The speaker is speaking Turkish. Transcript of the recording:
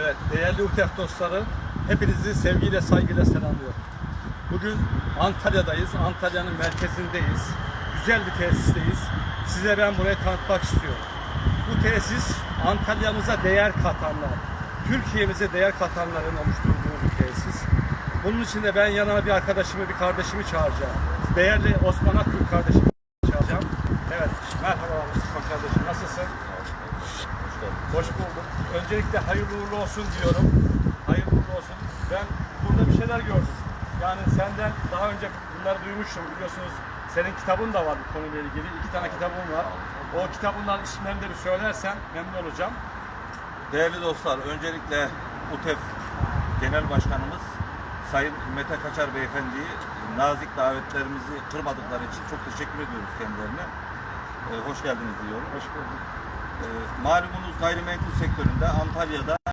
Evet, değerli UTEF dostları, hepinizi sevgiyle, saygıyla selamlıyorum. Bugün Antalya'dayız, Antalya'nın merkezindeyiz. Güzel bir tesisteyiz. Size ben burayı tanıtmak istiyorum. Bu tesis Antalya'mıza değer katanlar, Türkiye'mize değer katanların oluşturduğu bir tesis. Bunun için de ben yanıma bir arkadaşımı, bir kardeşimi çağıracağım. Değerli Osman Akgül kardeşimi çağıracağım. Evet, merhaba Osman kardeşim, nasılsın? Hoş bulduk. Öncelikle hayırlı uğurlu olsun diyorum. Hayırlı uğurlu olsun. Ben burada bir şeyler gördüm. Yani senden daha önce bunları duymuştum biliyorsunuz. Senin kitabın da var bu konuyla ilgili. İki tane kitabın var. O kitabından isimlerini de bir söylersen memnun olacağım. Değerli dostlar, öncelikle UTEF Genel Başkanımız Sayın Mete Kaçar Beyefendi'yi nazik davetlerimizi kırmadıkları için çok teşekkür ediyoruz kendilerine. Ee, hoş geldiniz diyorum. Hoş bulduk. Ee, malumunuz gayrimenkul sektöründe Antalya'da